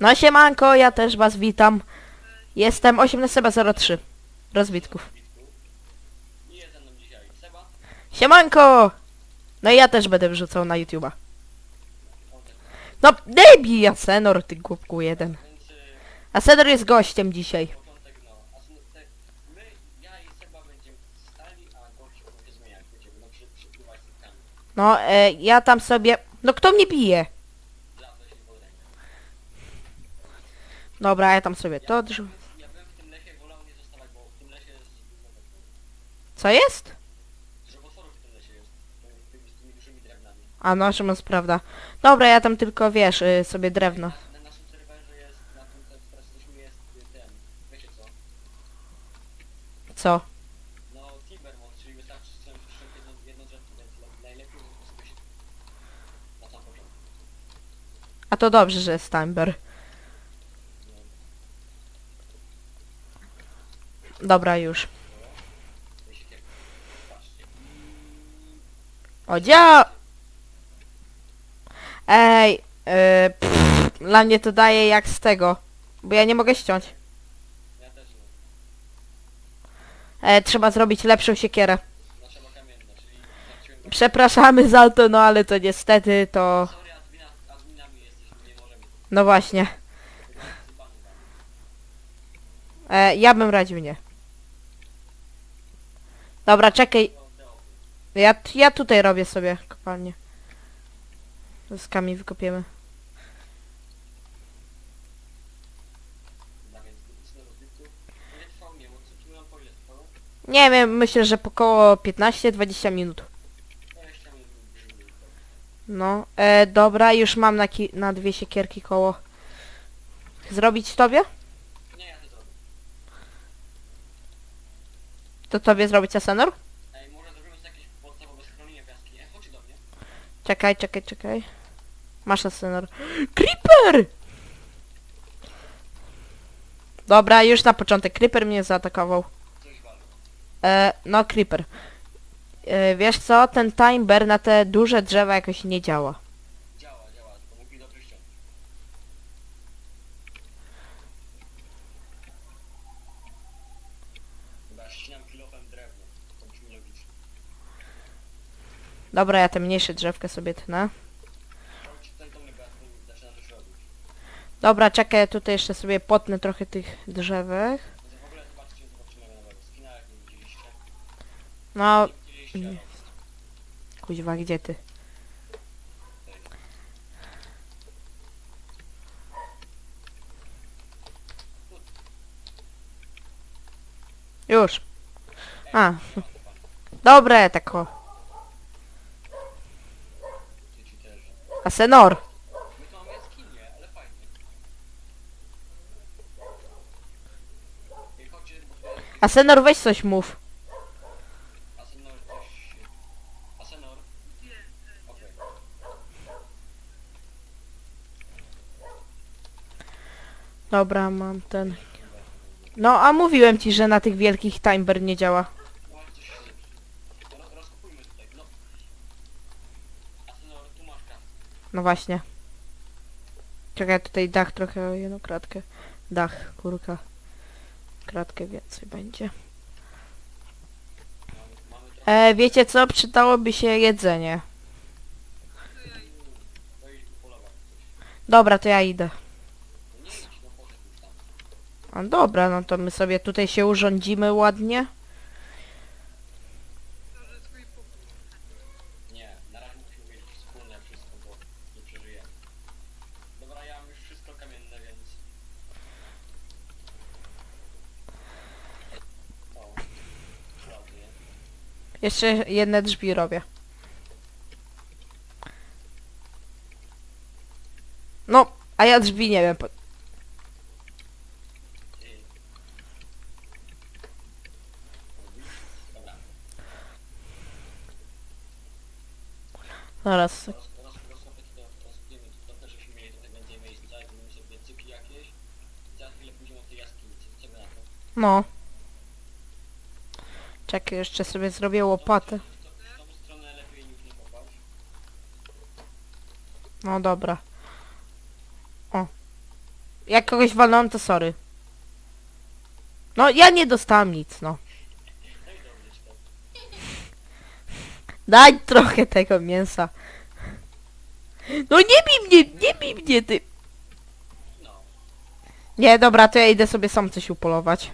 No siemanko, ja też was witam. Jestem 1803 rozbitków. Siemanko! No i ja też będę wrzucał na YouTube'a. No debi Asenor, ty głupku jeden. Asenor jest gościem dzisiaj. początek no. A s- te, my, ja i Seba będziemy stali, a gość będzie zmieniać. Będziemy no, przy, przypływać z No, e, ja tam sobie... No kto mnie bije? Dobra, ja tam sobie to. Ja bym w tym lesie wolał nie zostawać, bo w tym lesie jest Co jest? Drzewotworów w tym lesie jest. Z tymi dużymi drewnami. A no, jest prawda. Dobra, ja tam tylko, wiesz, y, sobie drewno. Co? No Timbermont, czyli wystarczy strzelić jedno, jedno drzewko, więc le- najlepiej jest sobie się na sam początku. A to dobrze, że jest Timber. Dobra, już. Jeśli tak, patrzcie. O, dzia... Ej, y, pff, dla mnie to daje jak z tego. Bo ja nie mogę ściąć. E, trzeba zrobić lepszą siekierę. Przepraszamy za to, no ale to niestety to... Sorry, admina, adminami jesteśmy, nie możemy. No właśnie. E, ja bym radził nie. Dobra, czekaj. Ja, ja tutaj robię sobie kopalnię. Z kamień wykopiemy. Nie wiem, myślę, że po około 15-20 minut. 20 minut brzmi. No, e, dobra, już mam na, ki- na dwie siekierki koło. Zrobić tobie? Nie, ja to zrobię. To tobie zrobić Asenor? Ej, może zrobimy sobie jakieś podstawowe schronienie w jaskini. Ej, chodź do mnie. Czekaj, czekaj, czekaj. Masz Asenor. Creeper! Dobra, już na początek. Creeper mnie zaatakował. Coś. E, no, Creeper. E, wiesz co? Ten timer na te duże drzewa jakoś nie działa. Działa, działa, tylko mi dobrze ściągnąć. Chyba ścinam kilofem drewno. To. Dobra, ja te mniejsze drzewkę sobie tnę. Dobra, czekaj, tutaj jeszcze sobie potnę trochę tych drzewek. No, Ale kuźwa, gdzie ty? Już. A, dobre, tak o. Asenor. Asenor, weź coś mów. Asenor coś... Asenor? Okej. Dobra, mam ten. No, a mówiłem ci, że na tych wielkich timer nie działa. No właśnie. Czekaj, tutaj dach trochę jedną kratkę. Dach, kurka. Kratkę więcej będzie. E, wiecie co? Przydałoby się jedzenie. Dobra, to ja idę. No nie idź, no poszedł już tam. A dobra, no to my sobie tutaj się urządzimy ładnie. Nie, na razie musimy mieć wspólne wszystko, bo nie przeżyjemy. Dobra, ja mam już wszystko kamienne, więc... O, ładnie. Jeszcze jedne drzwi robię. No, a ja drzwi nie wiem. po- Ty. Dobra, Zaraz. roz, roz, rozkopię to, rozkopiemy to trochę, żebyśmy mieli tutaj więcej miejsca i zrobimy sobie cyki jakieś. I za chwilę pójdziemy do tej jaskini, co, co wy na to? No. Czekaj, jeszcze sobie zrobię łopatę. No dobra. O. Jak kogoś walnąłem, to sorry. No, ja nie dostałem nic, no. Daj trochę tego mięsa. No nie bij mnie, nie bij mnie, ty. Nie, dobra, to ja idę sobie sam coś upolować.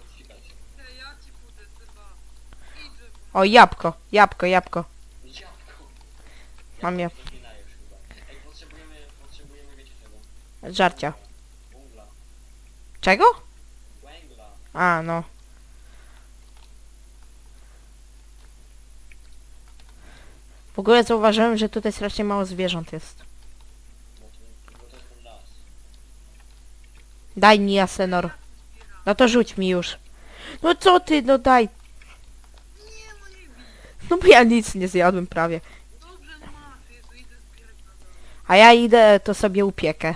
odsikać. Ej, ja ci pójdę, chyba. Idź, żeby... O, jabłko, jabłko, jabłko. Mam Jabłko. Ej, potrzebujemy, potrzebujemy, czego? Żarcia. Czego? A, no. W ogóle zauważyłem, że tutaj strasznie mało zwierząt jest. Daj mi Asenor. No to rzuć mi już. No co ty, no daj. Nie, no nie bij. No bo ja nic nie zjadłem prawie. A ja idę, to sobie upiekę.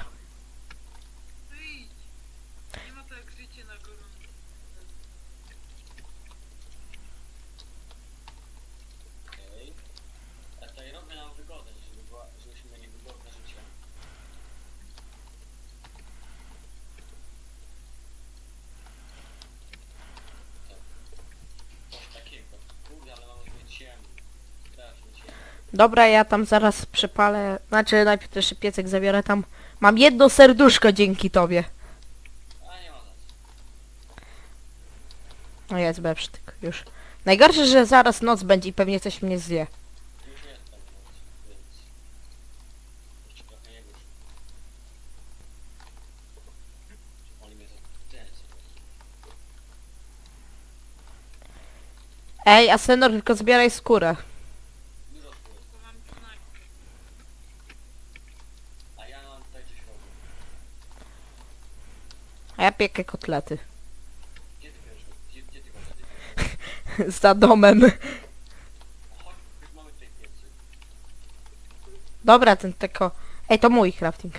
To idź. Nie ma to jak życie na gorąco. Okej. A tutaj robię nam wygodę, żeby była, żebyśmy mieli wygodne życie. Coś takiego. Kurde, ale mamy zbyt ciemno. Strasznie ciemno. Dobra, ja tam zaraz przepalę. Znaczy najpierw też piecek zabiorę tam. Mam jedno serduszko dzięki tobie. No jest bepsztyk, już. Najgorsze, że zaraz noc będzie i pewnie coś mnie zje. Ej, Asenor, tylko zbieraj skórę. Dużo skóry. To mam knajpę. A ja mam tutaj coś robię. A ja piekę kotlety. Za domem. Dobra, ten tylko... Ej, to mój crafting.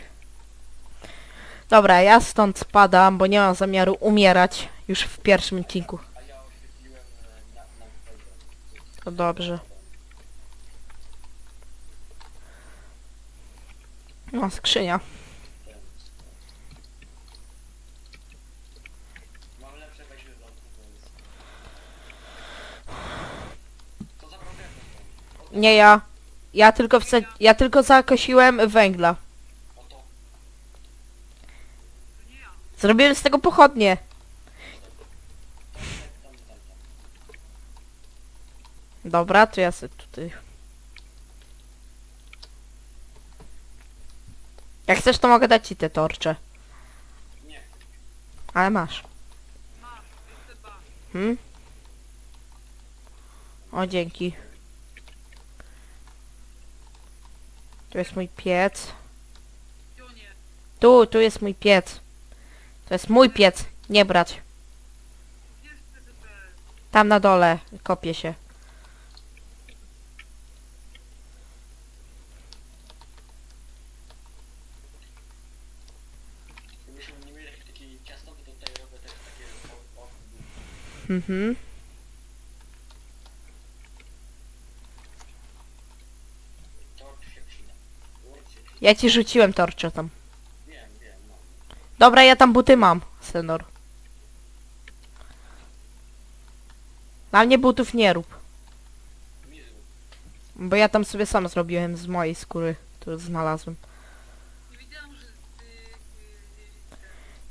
Dobra, ja stąd spadam, bo nie mam zamiaru umierać już w pierwszym odcinku. To dobrze. No, skrzynia. Ten. Mam lepsze wejście do domku, więc... To zabrał drewno stąd. Nie ja. Ja tylko wsa- ja tylko zakosiłem węgla. Zrobiłem z tego pochodnie. Dobra, to ja sobie tutaj... Jak chcesz, to mogę dać ci te torcze. Nie. Ale masz. Hmm? O, dzięki. Tu jest mój piec. Tu, tu jest mój piec. To jest mój piec. Nie brać. Tam na dole. Kopię się. Gdybyśmy nie mieli jakiejś takiej ciasno, to tutaj robię też takie o, o, Mhm. torch się przyda. Torch się przyda. Ja ci rzuciłem torcze tam. Dobra, ja tam buty mam, Senor. Na mnie butów nie rób. Bo ja tam sobie sam zrobiłem z mojej skóry, którą znalazłem.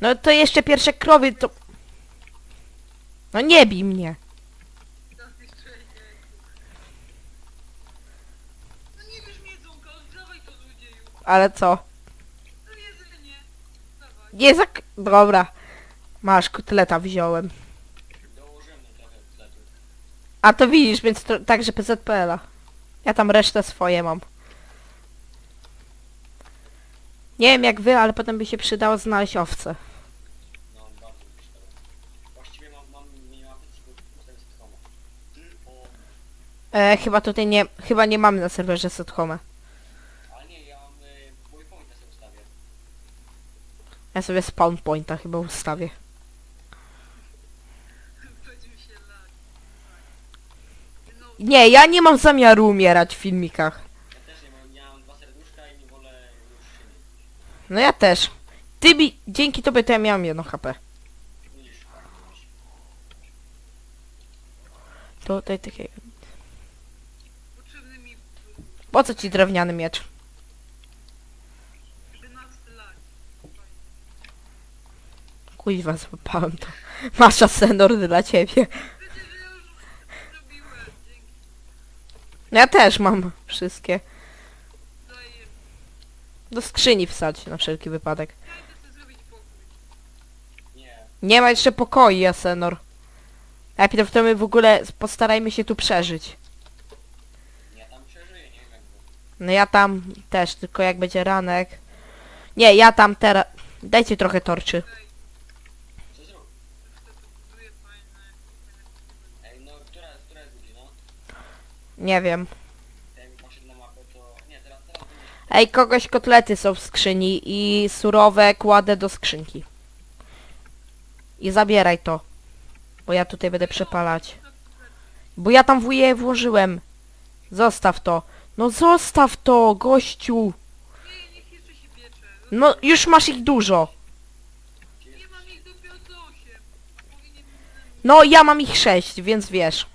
No to jeszcze pierwsze krowy to... No nie bij mnie. Teraz jeszcze jajku. No nie wiesz mnie jedzonka, oddawaj to złodzieju. Ale co? Nie zak... Dobra. Masz, kotleta wziąłem. A to widzisz, więc to, także PZPL-a. Ja tam resztę swoje mam. Nie wiem jak wy, ale potem by się przydało znaleźć owce. E, chyba tutaj nie, chyba nie mamy na serwerze Sethome. Ale nie, ja mam y, waypointa sobie ustawię. Ja sobie spawn pointa chyba ustawię. Nie, ja nie mam zamiaru umierać w filmikach. No ja też. Ty mi, dzięki tobie to ja miałem jedno HP. Widzisz, tak, widzisz. Tutaj mi Po co ci drewniany miecz? Kuźwa, złapałem to. Masz asenor dla ciebie. Ja też mam wszystkie. Do skrzyni wsadź na wszelki wypadek. Nie, ma jeszcze pokoi, Asenor. Najpierw to my w ogóle postarajmy się tu przeżyć. ja tam przeżyję, nie wiem. No ja tam też, tylko jak będzie ranek. Nie, ja tam teraz... Dajcie trochę torczy. Co zrób? Już to tu buduję fajne. Ej, no, która, która jest godzina? Nie wiem. Jak poszedł na mapę, to... Nie, teraz, teraz nie. Ej, kogoś kotlety są w skrzyni i surowe kładę do skrzynki. I zabieraj to. Bo ja tutaj będę przepalać. Bo ja tam wuje włożyłem. Zostaw to. No zostaw to, gościu. No już masz ich dużo. Gdzie Nie jest? mam ich dopiero co 8. Powinien... No ja mam ich sześć, więc wiesz.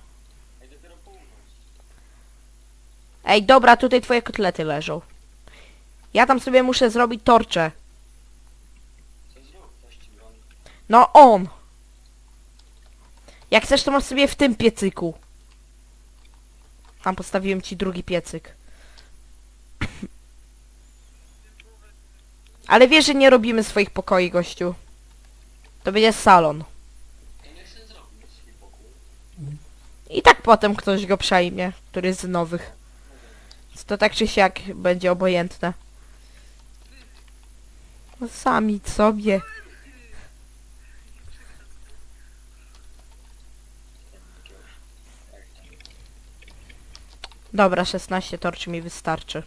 Ej, dobra, tutaj twoje kotlety leżą. Ja tam sobie muszę zrobić torcze. No on. Jak chcesz, to masz sobie w tym piecyku. Tam postawiłem ci drugi piecyk. Ale wiesz, że nie robimy swoich pokoi, gościu. To będzie salon. I tak potem ktoś go przejmie, który jest z nowych. To tak czy siak będzie obojętne. No sami sobie. Dobra, 16 torczy mi wystarczy.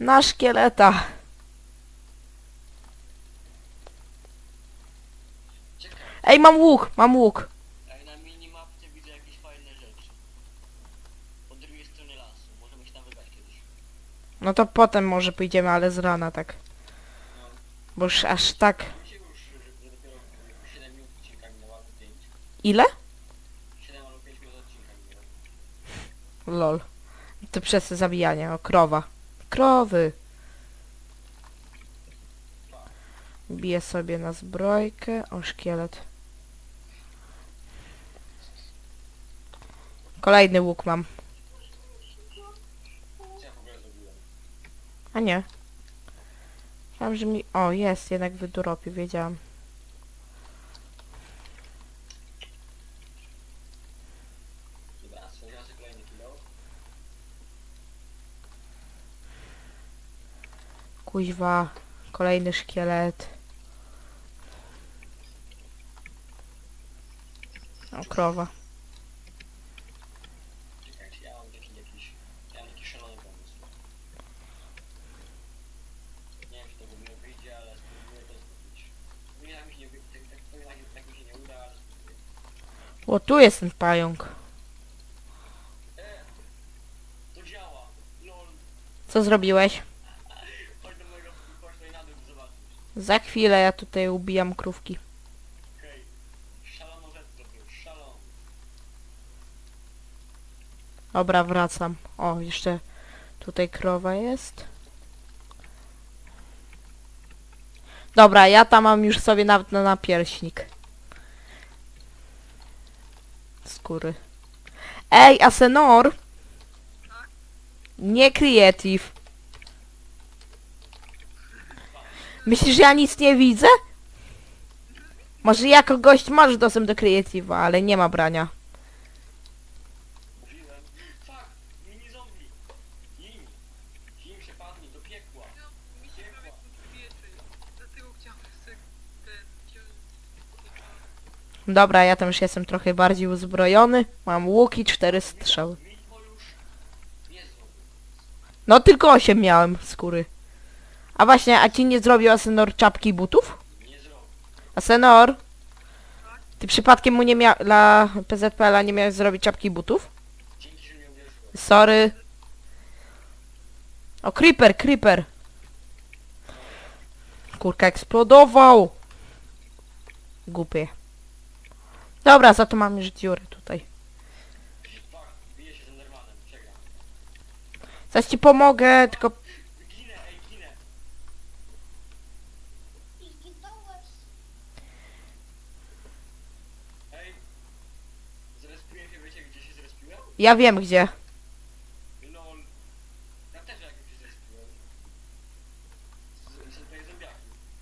Na szkieleta. Ej, mam łuk, mam łuk. Ej, na minimapce widzę jakieś fajne rzeczy. Po drugiej stronie lasu. Możemy się tam wybrać kiedyś. No to potem może pójdziemy, ale z rana tak. Bo już aż tak... Mi się już, że, że dopiero 7 minut odcinka minęła, 5. Ile? 7 albo 5 minut odcinka minęło. Lol. To przez zabijanie, o krowa. Krowy. Biję sobie na zbrojkę. O, szkielet. Kolejny łuk mam. Co ja w ogóle zrobiłem? A nie. Myślałam, że mi... O, jest, jednak w wyduropie, wiedziałam. Kuźwa. Kolejny szkielet. O, krowa. Czekajcie, ja mam taki jakiś... Ja mam taki szalony pomysł. Nie wiem, czy to w ogóle wyjdzie, ale spróbuję to zrobić. Nie wiem, mi się nie wyjdzie, tak, tak, tak, tak, tak mi się nie uda, ale spróbuję. O, tu jest ten pająk. Co zrobiłeś? Za chwilę ja tutaj ubijam krówki. Dobra, wracam. O, jeszcze tutaj krowa jest. Dobra, ja tam mam już sobie nawet na napierśnik. Skóry. Ej, Asenor! Nie creative. Myślisz, że ja nic nie widzę? Może jako gość masz dostęp do creative'a, ale nie ma brania. Mówiłem. Fuck! Mini zombie! Im! Im się padli do piekła. No, mi się prawie tu piecze. Dlatego chciałem sobie ten wziąć. Dobra, ja tam już jestem trochę bardziej uzbrojony. Mam łuki, cztery strzały. No tylko 8 miałem skóry. A właśnie, a ci nie zrobił Asenor czapki butów? Asenor? Ty przypadkiem mu nie miał... Dla PZPL-a nie miałeś zrobić czapki butów? Sorry. O, creeper, creeper. Kurka eksplodował. Głupie. Dobra, za to mam już dziurę tutaj. Zaś ci pomogę, tylko... Ja wiem gdzie.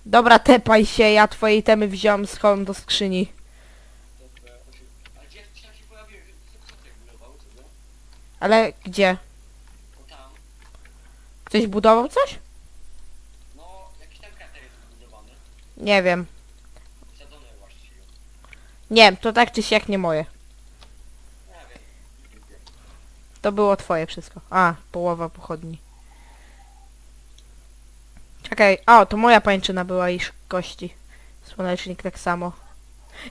Dobra, tepaj się, ja twoje itemy wziąłem, schowam do skrzyni. Dobra, osiem- Ale gdzie gdzie tam się pojawiłem? Co, co tutaj budował, co nie? Ale gdzie? Tam. Ktoś budował coś? No, jakiś tam krater jest zbudowany. Nie wiem. Wsadzony właściwie. Nie, to tak czy siak nie moje. Wiem. Nie wiem. To było twoje wszystko. A, połowa pochodni. Czekaj, o, to moja pańczyna była i kości. Słonecznik tak samo.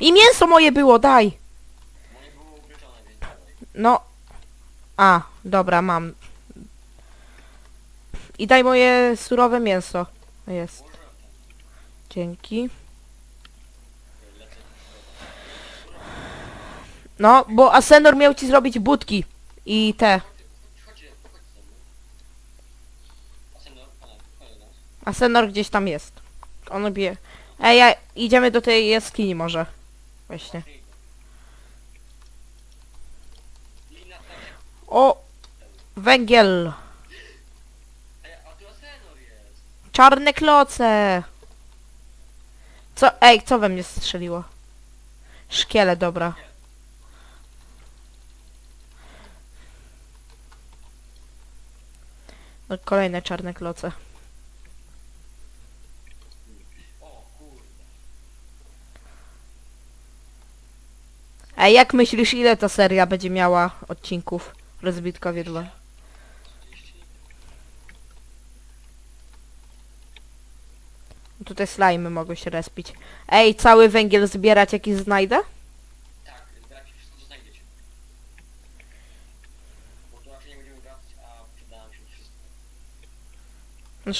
I mięso moje było, daj! Moje było upieczone, więc dawaj. No. A, dobra, mam. I daj moje surowe mięso. Jest. Dzięki. No, bo Asenor miał ci zrobić budki. I te. Asenor gdzieś tam jest. On bije. Ej, ja, idziemy do tej jaskini może. Właśnie. Lina, tak jak... O! Węgiel! Czarne kloce! Co? Ej, co we mnie strzeliło? Szkiele, dobra. No, kolejne czarne kloce. Ej, jak myślisz, ile ta seria będzie miała odcinków? Rozbitkowie 2. 30. Tutaj slajmy mogą się respić. Ej, cały węgiel zbierać jaki znajdę? Tak, zbierajcie wszystko, co znajdziecie. Bo tu raczej nie będziemy a się wszystko. No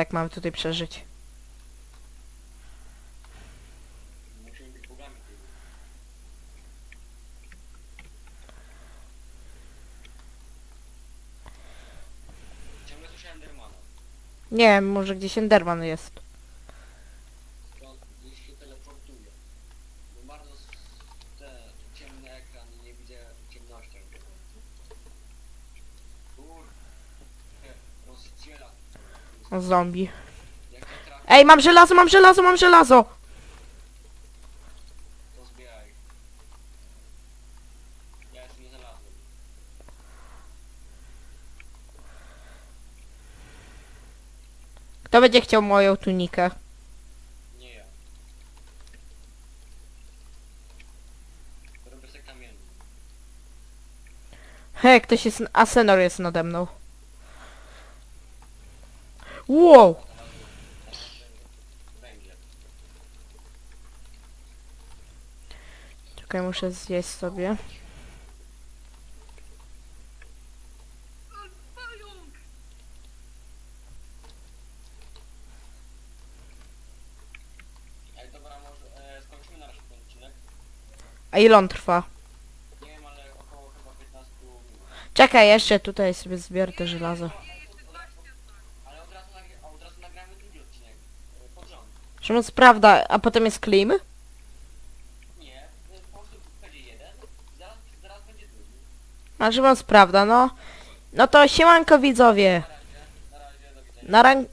jak mamy tutaj przeżyć. Nie wiem, może gdzieś Enderman jest. Zombie. Ej, mam żelazo, mam żelazo, mam żelazo! to zbieraj. Ja jeszcze nie znalazłem. Kto będzie chciał moją tunikę? Nie ja. Robię sobie kamienny. He, ktoś jest... Asenor jest nade mną. Wow! Czekaj, muszę zjeść sobie. Pająk! Ej, dobra, może e, skończymy na razie ten odcinek. A ile on trwa? Nie wiem, ale około chyba 15 minut. Czekaj, jeszcze tutaj sobie zbiorę te żelazo. Ale od razu, a od razu nagramy drugi odcinek. e, Pod a potem jest claim? Nie, po prostu będzie jeden, zaraz, zaraz będzie drugi. A Szymon, prawda, no. No to siemanko widzowie. Na razie, do widzenia. Na.